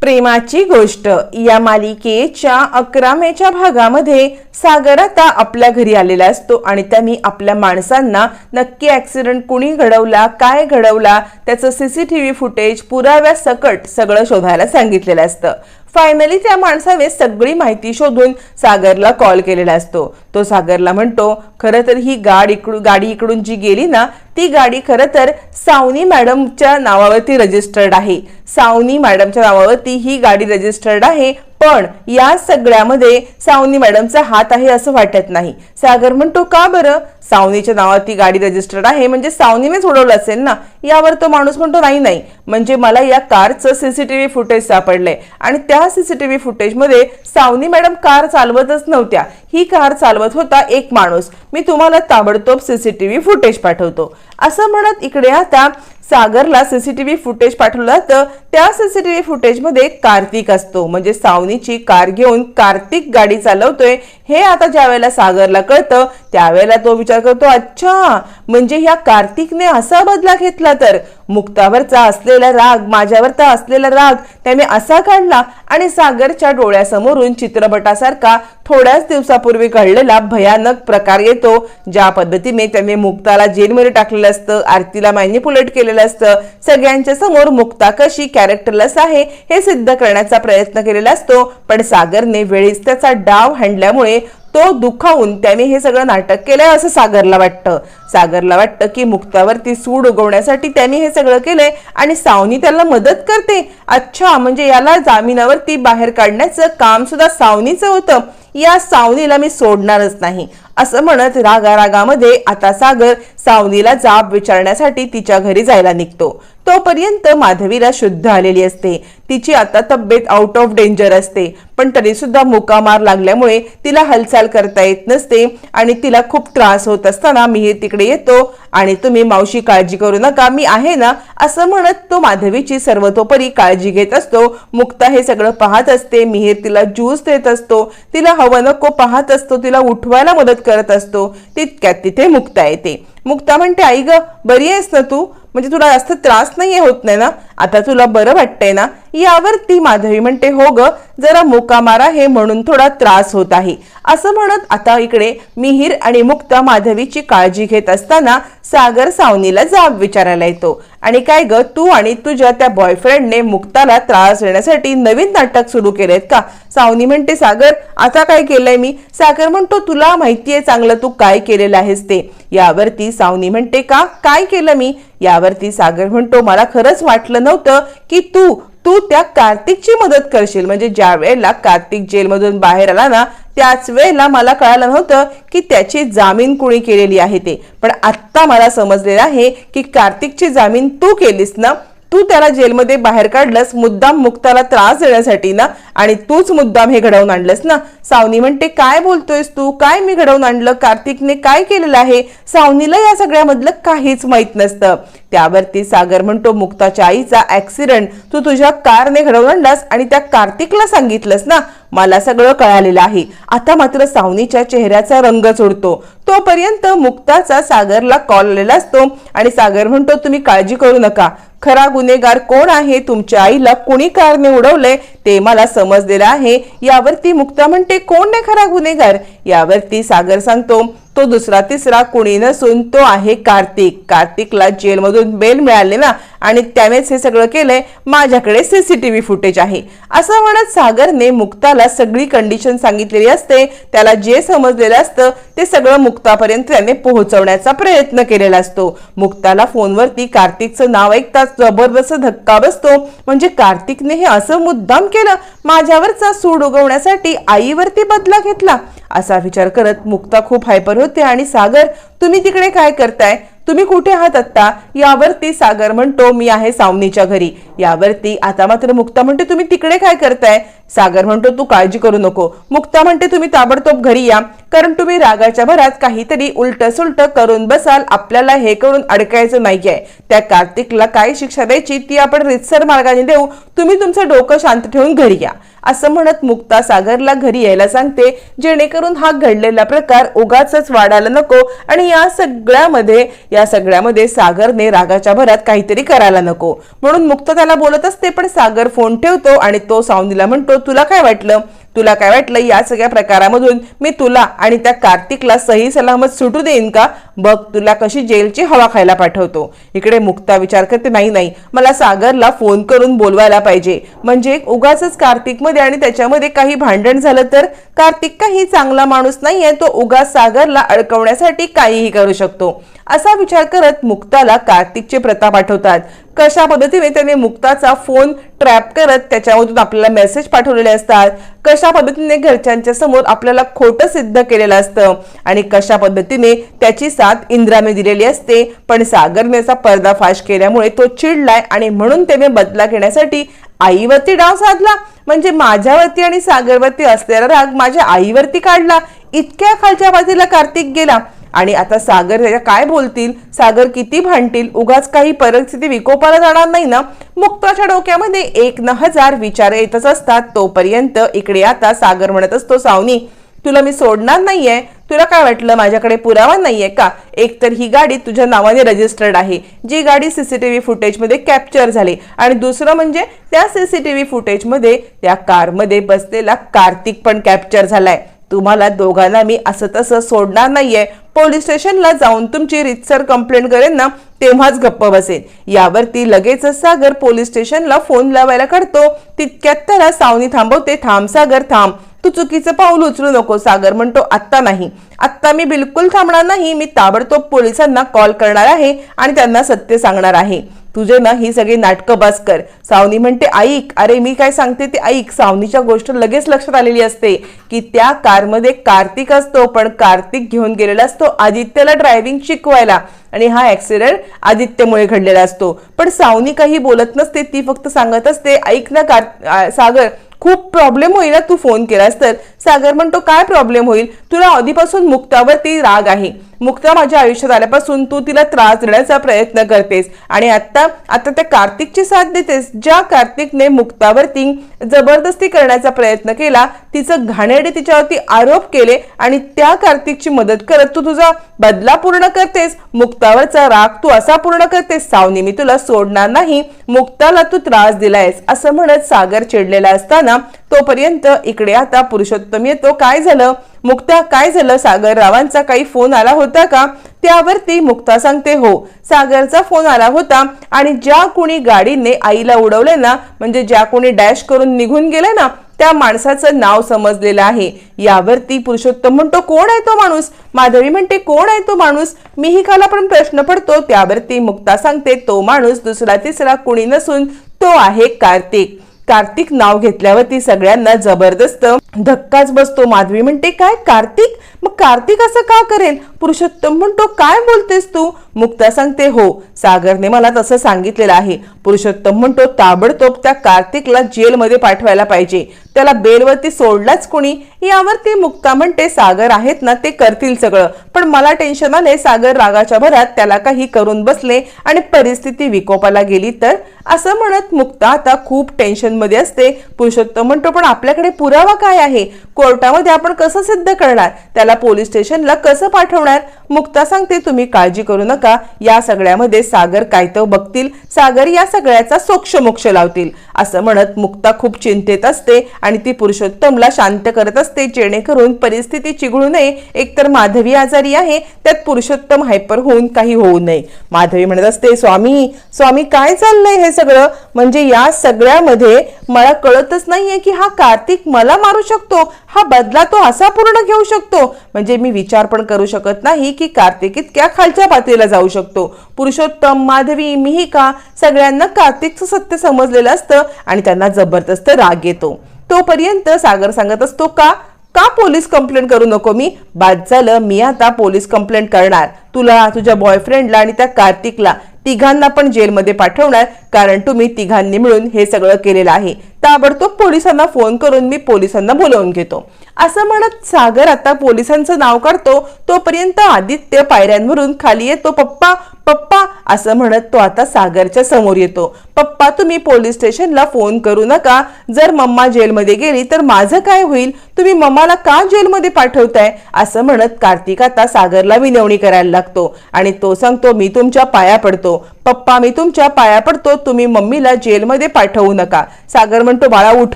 प्रेमाची गोष्ट. या मालिकेच्या अकरामेच्या भागामध्ये सागर आता आपल्या घरी आलेला असतो आणि त्यांनी आपल्या माणसांना नक्की ऍक्सिडेंट कुणी घडवला काय घडवला त्याचं सीसीटीव्ही फुटेज पुराव्या सकट सगळं शोधायला सांगितलेलं असतं. फायनली त्या माणसाने सगळी माहिती शोधून सागरला कॉल केलेला असतो. तो सागरला म्हणतो खरं तर ही गाडी इकडून गाडी इकडून जी गेली ना ती गाडी खरं तर सावनी मॅडमच्या नावावरती रजिस्टर्ड आहे. सावनी मॅडमच्या नावावरती ही गाडी रजिस्टर्ड आहे पण या सगळ्यामध्ये सावनी मॅडमचा हात आहे असं वाटत नाही. सागर म्हणतो का बरं? सावनीच्या नावात ती गाडी रजिस्टर्ड आहे म्हणजे सावनीने उडवलं असेल ना? यावर तो माणूस म्हणतो नाही नाही. म्हणजे मला या कारचं सीसीटीव्ही फुटेज सापडलंय. आणि त्या सीसीटीव्ही फुटेजमध्ये सावनी मॅडम कार चालवतच नव्हत्या. ही कार चालवत होता एक माणूस. मी तुम्हाला ताबडतोब सीसीटीव्ही फुटेज पाठवतो. असं म्हणत इकडे आता सागरला सीसीटीव्ही फुटेज पाठवलं जातं त्या सीसीटीव्ही फुटेजमध्ये कार्तिक असतो. म्हणजे सावनीची कार घेऊन कार्तिक गाडी चालवतोय. हे आता ज्या वेळेला सागरला कळतं त्यावेळेला तो विचार करतो अच्छा म्हणजे ह्या कार्तिकने असा बदला घेतला तर? मुक्तावरचा असलेला राग माझ्यावरचा असलेला राग त्याने असा काढला आणि सागरच्या डोळ्यासमोरून चित्रपटासारखा थोड्याच दिवसापूर्वी घडलेला भयानक प्रकार येतो. ज्या पद्धतीने त्याने मुक्ताला जेलमध्ये टाकलेलं असतं आरतीला मॅन्युपुलेट केलेलं असतं. सगळ्यांच्या समोर मुक्ता कशी कॅरेक्टरलेस आहे हे सिद्ध करण्याचा प्रयत्न केलेला असतो. पण सागरने वेळीच त्याचा डाव हांडल्यामुळे तो दुखावून त्याने हे सगळं नाटक केलंय असं सागरला वाटतं. सागरला वाटतं की मुक्तावरती सूड उगवण्यासाठी त्याने हे सगळं केलंय आणि सावनी त्याला मदत करते. अच्छा म्हणजे याला जामिनावरती बाहेर काढण्याचं काम सुद्धा सावनीचं होतं. या सावनीला मी सोडणारच नाही. असं म्हणत रागा रागामध्ये आता सागर सावनीला जाब विचारण्यासाठी तिच्या घरी जायला निघतो. तोपर्यंत माधवीला शुद्ध आलेली असते. तिची आता तब्येत आउट ऑफ डेंजर असते. पण तरी सुद्धा मुकामार लागल्यामुळे तिला हालचाल करता येत नसते आणि तिला खूप त्रास होत असताना मिहीर तिकडे येतो आणि तुम्ही मावशी काळजी करू नका मी आहे ना? असं म्हणत तो माधवीची सर्वतोपरी काळजी घेत असतो. मुक्ता हे सगळं पाहत असते. मिहीर तिला ज्यूस देत असतो. तिला हवं नको पाहत असतो. तिला उठवायला मदत करत असतो तितक्यात तिथे मुक्ता येते. मुक्ता म्हणते आई ग बरी आहेस ना तू? म्हणजे तुला जास्त त्रास नाही होत नाही ना? आता तुला बरं वाटतंय ना? यावर ती माधवी म्हणते हो ग जरा मुकामार हे म्हणून थोडा त्रास होत आहे. असं म्हणत आता इकडे मिहीर आणि मुक्ता माधवीची काळजी घेत असताना सागर सावनीला जाब विचारायला येतो. आणि काय ग तू आणि तुझ्या त्या बॉयफ्रेंडने मुक्ताला त्रास देण्यासाठी नवीन नाटक सुरू केलेत का? सावनी म्हणते सागर आता काय केलंय मी? सागर म्हणतो तुला माहितीये चांगलं तू काय केलेलं आहेस ते. यावरती सावनी म्हणते का? काय केलं मी? यावरती सागर म्हणतो मला खरंच वाटलं नव्हतं की तू तू त्या कार्तिकची मदत करशील. म्हणजे ज्या वेळेला कार्तिक जेलमधून बाहेर आला ना त्याच वेळेला मला कळालं नव्हतं की त्याची जामीन कुणी केलेली आहे ते. पण आत्ता मला समजलेलं आहे की कार्तिकची जामीन तू केलीस ना तू त्याला जेलमध्ये बाहेर काढलंस मुद्दाम मुक्ताला त्रास देण्यासाठी ना? आणि तूच मुद्दाम हे घडवून आणलंस ना? सावनी म्हणते काय बोलतोयस तू? काय मी घडवून आणलं? कार्तिकने काय केलेलं आहे? सावनीला या सगळ्यामधलं काहीच माहीत नसतं. त्यावरती सागर म्हणतो मुक्ताच्या आईचा ऍक्सिडेंट तू तुझ्या कारने घडवून आणलास आणि त्या कार्तिकला सांगितलंस ना? मला सगळं कळालेलं आहे. आता मात्र सावनीच्या चेहऱ्याचा रंग चोडतो तोपर्यंत मुक्ताचा सागरला कॉल आलेला असतो आणि सागर म्हणतो तुम्ही काळजी करू नका. खरा गुन्हेगार कोण आहे? तुमच्या आईला कुणी कारने उडवलंय? ते मला समजलेलं आहे. यावरती मुक्ता म्हणते कोण नाही खरा गुन्हेगार? यावरती सागर सांगतो तो दुसरा तिसरा कुणी नसून तो आहे कार्तिक. कार्तिकला जेलमधून बेल मिळाले ना आणि त्यानेच हे सगळं केलंय माझ्याकडे सीसीटीव्ही फुटेज आहे. असं म्हणत सागरने मुक्ताला सगळी कंडिशन सांगितलेली असते त्याला जे समजलेलं असतं ते सगळं मुक्तापर्यंत त्याने पोहोचवण्याचा प्रयत्न केलेला असतो. मुक्ताला फोनवरती कार्तिकचं नाव ऐकताच जबरदस्त धक्का बसतो. म्हणजे कार्तिकने हे असं मुद्दाम केलं माझ्यावरचा सूड उगवण्यासाठी आईवरती बदला घेतला. असा विचार करत मुक्ता खूप हायपर होते आणि सागर तुम्ही तिकडे काय करताय? तुम्ही कुठे आहात आत्ता? यावरती सागर म्हणतो मी आहे सावनीच्या घरी. यावरती आता मात्र मुक्ता म्हणते तुम्ही तिकडे काय करताय? सागर म्हणतो तू काळजी करू नको. मुक्ता म्हणते तुम्ही ताबडतोब घरी या कारण तुम्ही रागाच्या भरात काहीतरी उलट सुलट करून बसाल. आपल्याला हे करून अडकायचं नाहीये. त्या कार्तिकला काय शिक्षा द्यायची ती आपण रितसर मार्गाने देऊ. तुम्ही तुमचं डोकं शांत ठेवून घरी या. असं म्हणत मुक्ता सागरला घरी यायला सांगते जेणेकरून हा घडलेला प्रकार उगाच वाढायला नको आणि या सगळ्यामध्ये या सगळ्यामध्ये सागरने रागाच्या भरात काहीतरी करायला नको. म्हणून मुक्ता त्याला बोलत असते पण सागर फोन ठेवतो आणि तो सावनीला म्हणतो तुला काय वाटलं? तुला काय वाटलं या सगळ्या प्रकारामधून? मी तुला आणि त्या कार्तिकला सही सलामत सुटू देईन का? बघ तुला कशी जेलची हवा खायला पाठवतो. इकडे मुक्ता विचार करते नाही नाही मला सागरला फोन करून बोलवायला पाहिजे. म्हणजे उगाच कार्तिकमध्ये आणि त्याच्यामध्ये काही भांडण झालं तर? कार्तिक काही चांगला माणूस नाहीये तो उगाच सागरला अडकवण्यासाठी काहीही करू शकतो. असा विचार करत मुक्ताला कार्तिकचे प्रताप आठवतात. कशा पद्धतीने त्याने मुक्ताचा फोन ट्रॅप करत त्याच्यामधून आपल्याला मेसेज पाठवलेले असतात? कशा पद्धतीने घरच्यांच्या समोर आपल्याला खोटं सिद्ध केलेलं असतं आणि कशा पद्धतीने त्याची साथ इंद्राने दिलेली असते. पण सागरने असा पर्दाफाश केल्यामुळे तो चिडलाय आणि म्हणून त्याने बदला घेण्यासाठी आईवरती डाव साधला. म्हणजे माझ्यावरती आणि सागरवरती असलेला राग माझ्या आईवरती काढला. इतक्या खालच्या बाजूला कार्तिक गेला. आणि आता सागर त्याच्या काय बोलतील? सागर किती भांडतील? उगाच काही परिस्थिती विकोपाला जाणार नाही ना? मुक्ताच्या डोक्यामध्ये एक न हजार विचार येतच असतात. तोपर्यंत इकडे आता सागर म्हणत असतो सावनी तुला मी सोडणार नाहीये. तुला काय वाटलं? माझ्याकडे पुरावा नाहीये का? एक तर ही गाडी तुझ्या नावाने रजिस्टर्ड आहे. जी गाडी सीसीटीव्ही फुटेजमध्ये कॅप्चर झाली. आणि दुसरं म्हणजे त्या सीसीटीव्ही फुटेजमध्ये त्या कारमध्ये बसलेला कार्तिक पण कॅप्चर झालाय. तुम्हाला दोघांना मी असं तसं सोडणार नाहीये. पोलीस स्टेशनला जाऊन तुमची रितसर कंप्लेंट करेन ना तेव्हाच गप्प बसेन. यावरती लगेच सागर पोलीस स्टेशनला फोन लावायला काढतो. तितक्यात त्याला सावनी थांबवते थांब सागर थांब. तू चुकीचं पाऊल उचलू नको सागर म्हणतो. आत्ता नाही. आत्ता मी बिलकुल थांबणार नाही. मी ताबडतोब पोलिसांना कॉल करणार आहे आणि त्यांना सत्य सांगणार आहे. तुझे ना ही सगळी नाटकं बस कर. सावनी म्हणते ऐक अरे मी काय सांगते ते ऐक. सावनीच्या गोष्ट लगेच लक्षात आलेली असते की त्या कारमध्ये कार्तिक असतो पण कार्तिक घेऊन गेलेला असतो आदित्यला ड्रायव्हिंग शिकवायला आणि हा ऍक्सिडेंट आदित्यमुळे घडलेला असतो. पण सावनी काही बोलत नसते ती फक्त सांगत असते ऐक ना कार सागर खूप प्रॉब्लेम होईल ना तू फोन केलास तर. सागर म्हणतो काय प्रॉब्लेम होईल? तुला आधीपासून मुक्तावरती राग आहे. मुक्ता माझ्या आयुष्यात आल्यापासून तू तिला त्रास देण्याचा प्रयत्न करतेस. आणि आता आता त्या कार्तिकची साथ देतेस. ज्या कार्तिकने मुक्तावरती जबरदस्ती करण्याचा प्रयत्न केला तिचं घाणेडे तिच्यावरती आरोप केले आणि त्या कार्तिकची मदत करत तू तुझा बदला पूर्ण करतेस. मुक्तावरचा राग तू असा पूर्ण करतेस सावनी मी तुला सोडणार नाही. मुक्ताला तू त्रास दिलायस असं म्हणत सागर चिडलेला असताना तोपर्यंत इकडे आता पुरुषोत्तम येतो. काय झालं? मुक्ता काय झालं? सागर रावांचा काही फोन आला होता का? त्यावरती मुक्ता सांगते हो सागरचा फोन आला होता आणि ज्या कोणी गाडीने आईला उडवले ना म्हणजे ज्या कोणी डॅश करून निघून गेले ना त्या माणसाचं नाव समजलेलं आहे. यावरती पुरुषोत्तम म्हणतो कोण आहे तो माणूस? माधवी म्हणते कोण आहे तो माणूस? मीही काला पण प्रश्न पडतो. त्यावरती मुक्ता सांगते तो माणूस दुसरा तिसरा कुणी नसून तो आहे कार्तिक. कार्तिक नाव घेतल्यावरती सगळ्यांना जबरदस्त धक्काच बसतो. माधवी म्हणते काय कार्तिक? मग कार्तिक असं का करेल? पुरुषोत्तम म्हणतो काय बोलतेस तू? मुक्ता सांगते हो सागरने मला तसं सांगितलेलं आहे. पुरुषोत्तम म्हणतो ताबडतोब त्या कार्तिकला जेलमध्ये पाठवायला पाहिजे. त्याला बेलवरती सोडलाच कोणी? यावरती मुक्ता म्हणते सागर आहेत ना ते करतील सगळं. पण मला टेन्शन आले सागर रागाच्या भरात त्याला काही करून बसले आणि परिस्थिती विकोपाला गेली तर? असं म्हणत मुक्ता आता खूप टेन्शनमध्ये असते. पुरुषोत्तम म्हणतो पण आपल्याकडे पुरावा काय आहे? कोर्टामध्ये आपण कसं सिद्ध करणार? त्याला पोलीस स्टेशनला कसं पाठवणार? मुक्ता सांगते तुम्ही काळजी करू नका. या सगळ्यामध्ये सागर काय तर बघतील. सागर या सगळ्याचा सोक्ष मोक्ष लावतील. असं म्हणत मुक्ता खूप चिंतेत असते आणि ती पुरुषोत्तमला शांत करत असते. जेणेकरून परिस्थिती चिघळू नये. एकतर माधवी आजारी आहे त्यात पुरुषोत्तम हायपर होऊन काही होऊ नये. माधवी म्हणत असते स्वामी स्वामी काय चाललंय हे सगळं? म्हणजे या सगळ्यामध्ये मला कळतच नाहीये की हा कार्तिक मला मारू शकतो. हा बदला तो असा पूर्ण घेऊ शकतो. म्हणजे मी विचार पण करू शकत नाही की कार्तिक इतक्या खालच्या पातळीला जाऊ शकतो. पुरुषोत्तम माधवी मिहिका सगळ्यांना कार्तिकचं सत्य समजलेलं असतं आणि त्यांना जबरदस्त राग येतो. तोपर्यंत सागर सांगत असतो का? का पोलीस कंप्लेंट करू नको मी? बाद झालं मी आता पोलीस कंप्लेंट करणार. तुला तुझ्या बॉयफ्रेंडला आणि त्या कार्तिकला तिघांना पण जेलमध्ये पाठवणार कारण तुम्ही तिघांनी मिळून हे सगळं केलेलं आहे. ताबडतोब पोलिसांना फोन करून मी पोलिसांना बोलवून घेतो. असं म्हणत सागर आता पोलिसांचं नाव काढतो. तोपर्यंत आदित्य पायऱ्यांवरून खाली येतो. पप्पा पप्पा असं म्हणत तो आता सागरच्या समोर येतो. पप्पा तुम्ही पोलीस स्टेशनला फोन करू नका. जर मम्मा जेलमध्ये गेली तर माझं काय होईल? तुम्ही मम्माला का जेलमध्ये पाठवताय? असं म्हणत कार्तिक आता सागरला विनवणी करायला लागतो. आणि तो सांगतो मी तुमच्या पाया पडतो. पप्पा मी तुमच्या पाया पडतो. तुम्ही मम्मीला जेलमध्ये पाठवू नका. सागर म्हणतो बाळा उठ.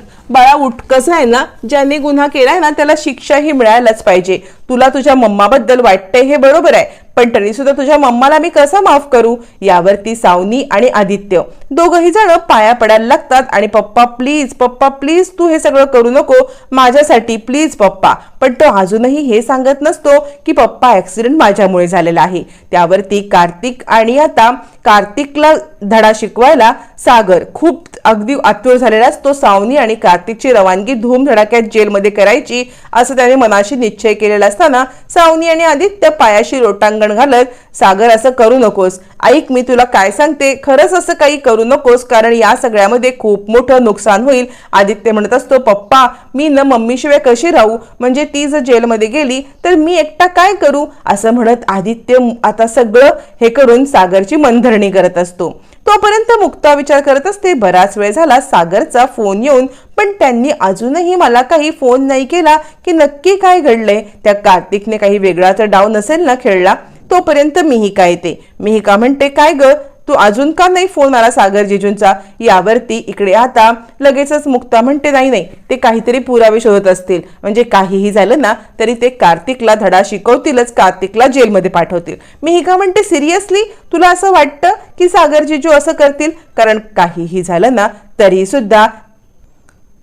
बाळा उठ. कसं आहे ना ज्याने गुन्हा केलाय ना त्याला शिक्षा ही मिळायलाच पाहिजे. तुला तुझ्या मम्माबद्दल वाटतंय हे बरोबर आहे. पण तरी सुद्धा तुझ्या मम्माला मी कसं माफ करू? यावरती सावनी आणि आदित्य दोघही जण पाया पडायला लागतात आणि पप्पा प्लीज पप्पा प्लीज तू हे सगळं करू नको. माझ्यासाठी प्लीज पप्पा. पण तो अजूनही हे सांगत नसतो की पप्पा ऍक्सिडेंट माझ्यामुळे झालेला आहे. त्यावरती कार्तिक आणि आता कार्तिकला धडा शिकवायला सागर खूप अगदी आतुर झालेला असतो सावनी आणि कार्तिकची रवानगी धूमधडाक्यात जेलमध्ये करायची असं त्याने मनाशी निश्चय केलेला असताना सावनी आणि आदित्य पायाशी लोटांगण घालत सागर असं करू नकोस. ऐक मी तुला काय सांगते? खरंच असं काही करू नकोस कारण या सगळ्यामध्ये खूप मोठं नुकसान होईल. आदित्य म्हणत असतो पप्पा मी न मम्मीशिवाय कशी राहू? म्हणजे ती जर जेलमध्ये गेली तर मी एकटा काय करू? असं म्हणत आदित्य आता सगळं हे करून सागरची मनधरणी करत असतो. तोपर्यंत मुक्ता विचार करत असते बराच वेळ झाला सागरचा फोन येऊन पण त्यांनी अजूनही मला काही फोन नाही केला की नक्की काय घडलंय? त्या कार्तिकने काही वेगळाचा डाव नसेल ना खेळला? तोपर्यंत मिहिका येते. मिहिका म्हणते काय ग? तू अजून का नाही फोन मला सागर जिजूंचा? यावरती इकडे आता. लगेचच मुक्ता म्हणते नाही नाही ते काहीतरी पुरावे शोधत असतील. म्हणजे काहीही झालं ना तरी ते कार्तिकला धडा शिकवतीलच कार्तिकला जेलमध्ये पाठवतील. मिहिका म्हणते सिरियसली? तुला असं वाटतं की सागर जिजू असं करतील? कारण काहीही झालं ना तरी सुद्धा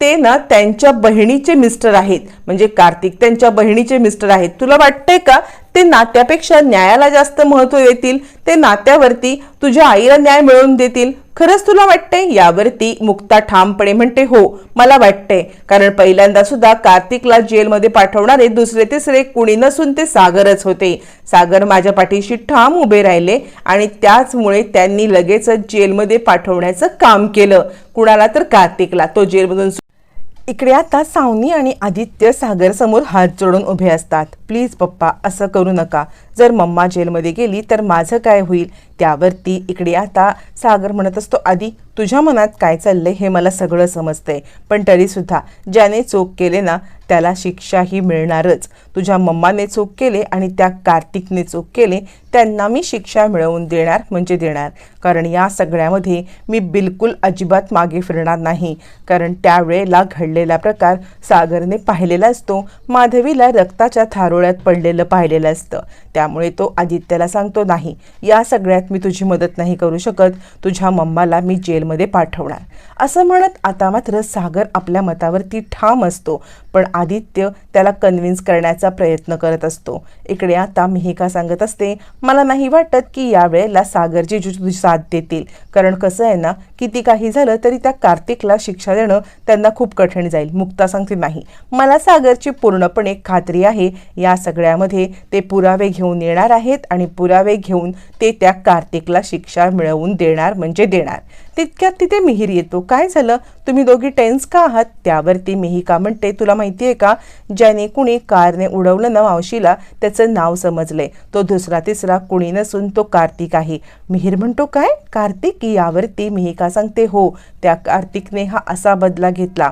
ते ना त्यांच्या बहिणीचे मिस्टर आहेत. म्हणजे कार्तिक त्यांच्या बहिणीचे मिस्टर आहेत. तुला वाटतंय का ते नात्यापेक्षा न्यायाला जास्त महत्त्व देतील ते नात्यावरती तुझ्या आईला न्याय मिळवून देतील. खरंच तुला वाटते यावरती मुक्ता ठामपणे म्हणते हो मला वाटते कारण पहिल्यांदा सुद्धा कार्तिकला जेलमध्ये पाठवणारे दुसरे तिसरे कुणी नसून ते सागरच होते. सागर माझ्या पाठीशी ठाम उभे राहिले आणि त्याचमुळे त्यांनी लगेचच जेलमध्ये पाठवण्याचं काम केलं. कुणाला तर कार्तिकला तो जेलमधून इकडे आता सावनी आणि आदित्य सागर समोर हात जोडून उभे असतात. प्लीज पप्पा असं करू नका. जर मम्मा जेलमध्ये गेली तर माझं काय होईल? त्यावरती इकडे आता सागर म्हणत असतो आधी तुझ्या मनात काय चाललंय हे मला सगळं समजतंय. पण तरीसुद्धा ज्याने चोख केले ना त्याला शिक्षाही मिळणारच. तुझ्या मम्माने चूक केले आणि त्या कार्तिकने चूक केले त्यांना मी शिक्षा मिळवून देणार म्हणजे देणार. कारण या सगळ्यामध्ये मी बिलकुल अजिबात मागे फिरणार नाही. कारण त्यावेळेला घडलेला प्रकार सागरने पाहिलेला असतो माधवीला रक्ताच्या थारोळ्यात पडलेलं पाहिलेलं असतं. त्यामुळे तो आदित्याला सांगतो नाही या सगळ्यात मी तुझी मदत नाही करू शकत. तुझ्या मम्माला मी जेलमध्ये पाठवणार. असं म्हणत आता मात्र सागर आपल्या मतावरती ठाम असतो. पण आदित्य त्याला कन्व्हिन्स करण्याचा प्रयत्न करत असतो. इकडे आता मिहिका सांगत असते मला नाही वाटत की यावेळेला सागरजी तुझी साथ देतील. कारण कसं आहे ना किती काही झालं तरी त्या कार्तिकला शिक्षा देणं त्यांना खूप कठीण जाईल. मुक्ता सांगते नाही मला सागरची पूर्णपणे खात्री आहे. या सगळ्यामध्ये ते पुरावे घेऊन येणार आहेत आणि पुरावे घेऊन ते त्या कार्तिकला शिक्षा मिळवून देणार म्हणजे देणार. तितक्यात तिथे मिहीर येतो. काय झालं? तुम्ही दोघी टेन्स का आहात? त्यावरती मिहिका म्हणते तुला माहिती आहे का? ज्याने कुणी कारने उडवलं ना मावशीला त्याचं नाव समजलंय. तो दुसरा तिसरा कुणी नसून तो कार्तिक आहे. मिहीर म्हणतो काय? कार्तिक? यावरती मिहिका सांगते हो त्या कार्तिकने हा असा बदला घेतला.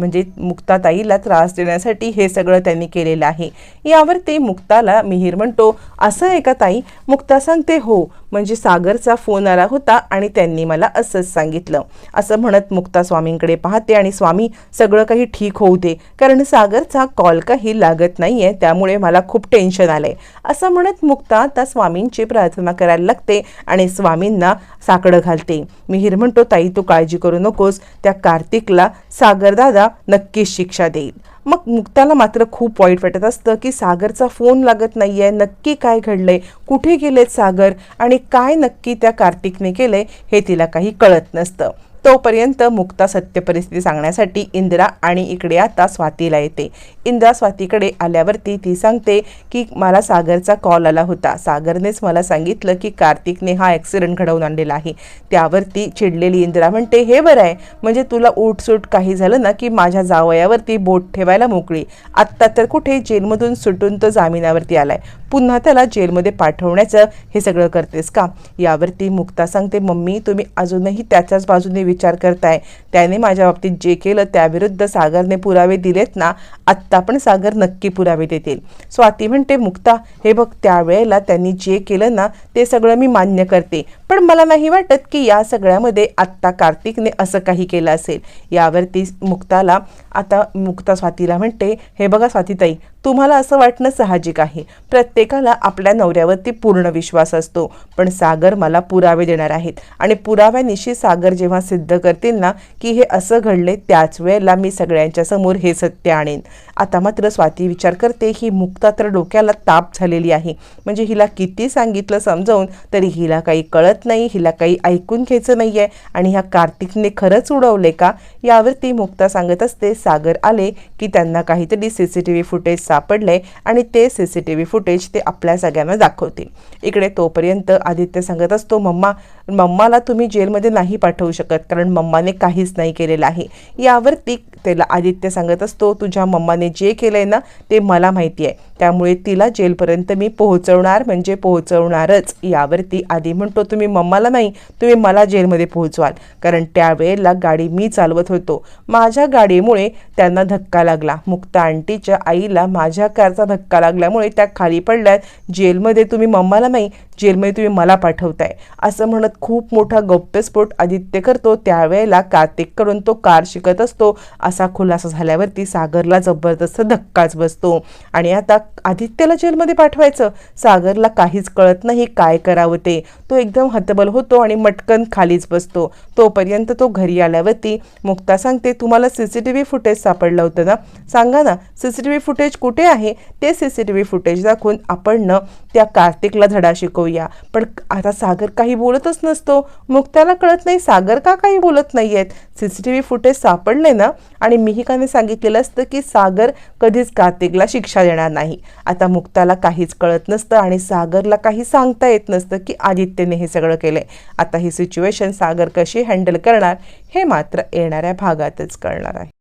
म्हणजे मुक्ताताईला त्रास देण्यासाठी हे सगळं त्यांनी केलेलं आहे. यावर ते मुक्ताला मिहीर म्हणतो असं आहे का ताई? मुक्ता सांगते हो म्हणजे सागरचा फोन आला होता आणि त्यांनी मला असंच सांगितलं. असं म्हणत मुक्ता स्वामींकडे पाहते आणि स्वामी सगळं काही ठीक होऊ दे कारण सागरचा कॉल काही लागत नाही आहे त्यामुळे मला खूप टेन्शन आलं आहे असं म्हणत मुक्ता आता स्वामींची प्रार्थना करायला लागते आणि स्वामींना साकडं घालते. मिहीर म्हणतो ताई तू काळजी करू नकोस. त्या कार्तिकला सागरदादा नक्कीच शिक्षा देईल. मग मुक्ताला मात्र खूप वाईट वाटत असतं की सागरचा फोन लागत नाहीये नक्की काय घडलंय कुठे गेलेत सागर आणि काय नक्की त्या कार्तिकने केलंय हे तिला काही कळत नसतं. तोपर्यंत मुक्ता सत्य परिस्थिती सांगण्यासाठी इंदिरा आणि इकडे आता स्वातीला येते. इंदिरा स्वातीकडे आल्यावरती ती सांगते की मला सागरचा कॉल आला होता. सागरनेच मला सांगितलं की कार्तिकने हा ॲक्सिडेंट घडवून आणलेला आहे. त्यावरती चिडलेली इंदिरा म्हणते हे बरं आहे. म्हणजे तुला उठसूट काही झालं ना की माझ्या जावयावरती बोट ठेवायला मोकळी. आत्ता तर कुठे जेलमधून सुटून तो जामिनावरती आलाय. पुन्हा त्याला जेलमध्ये पाठवण्याचं हे सगळं करतेस का? यावरती मुक्ता सांगते मम्मी तुम्ही अजूनही त्याच्याच बाजूने विचार करताय. त्याने माझ्या बाबतीत जे केलं त्याविरुद्ध सागरने पुरावे दिलेत ना आत्ता पण सागर नक्की पुरावे देतील. स्वाती म्हणते मुक्ता हे बघ त्यावेळेला त्यांनी जे केलं ना ते सगळं मी मान्य करते. पण मला नाही वाटत की या सगळ्यामध्ये आत्ता कार्तिकने असं काही केलं असेल. यावरती मुक्ताला आता मुक्ता स्वातीला म्हणते हे बघा स्वातीताई तुम्हाला असं वाटणं साहजिक आहे. प्रत्येकाला आपल्या नवऱ्यावरती पूर्ण विश्वास असतो. पण सागर मला पुरावे देणार आहेत. आणि पुराव्यानिशी सागर जेव्हा सिद्ध करतील ना की हे असं घडले त्याच वेळेला मी सगळ्यांच्या समोर हे सत्य आणेन. आता मात्र स्वाती विचार करते ही मुक्ता तर डोक्याला ताप झालेली आहे. म्हणजे हिला किती सांगितलं समजावून तरी हिला काही कळत नाही हिला काही ऐकून घ्यायचं नाही आहे आणि ह्या कार्तिकने खरंच उडवले का? यावरती मुक्ता सांगत असते सागर आले की त्यांना काहीतरी C C T V footage सापडले आणि ते C C T V footage ते आपल्या सगळ्यांना दाखवतील. इकडे तोपर्यंत आदित्य सांगत असतो मम्मा मम्माला तुम्ही जेलमध्ये नाही पाठवू शकत कारण मम्माने काहीच नाही केलेलं आहे. यावरती त्याला आदित्य सांगत असतो तुझ्या मम्माने जे केलं आहे ना ते मला माहिती आहे. त्यामुळे तिला जेलपर्यंत मी पोहोचवणार म्हणजे पोहोचवणारच. यावरती आधी म्हणतो तुम्ही मम्माला नाही तुम्ही मला जेलमध्ये पोहोचवाल. कारण त्यावेळेला गाडी मी चालवत होतो. माझ्या गाडीमुळे त्यांना धक्का लागला. मुक्ता आंटीच्या आईला माझ्या कारचा धक्का लागल्यामुळे त्या खाली पडल्यात. जेलमध्ये तुम्ही मम्माला नाही जेलमध्ये तुम्ही मला पाठवताय. असं म्हणत खूप मोठा गौप्यस्फोट आदित्य करतो. त्यावेळेला कार्तिककडून तो कार शिकत असतो. असा खुलासा झाल्यावरती सागरला जबरदस्त धक्काच बसतो. आणि आता आदित्यला जेलमध्ये पाठवायचं. सागरला काहीच कळत नाही काय करावं ते. तो एकदम हतबल होतो आणि मटकन खालीच बसतो. तोपर्यंत तो घरी आल्यावरती मुक्ता सांगते तुम्हाला C C T V footage सापडलं होतं ना सांगा ना C C T V footage कुठे आहे? ते C C T V footage दाखवून आपण न त्या कार्तिकला धडा शिकवूया. पण आता सागर काही बोलतच नसतो. मुक्ताला कळत नाही सागर का काही बोलत नाही आहेत C C T V footage सापडले ना? आणि मिहिकाने सांगितलेलं असतं की सागर कधीच कार्तिकला शिक्षा देणार नाही. आता मुक्ताला काहीच कळत नसतं आणि सागरला काही सांगता येत नसतं की आदित्यने हे सगळं केलंय. आता ही सिच्युएशन सागर कशी हँडल करणार हे मात्र येणाऱ्या भागातच कळणार आहे.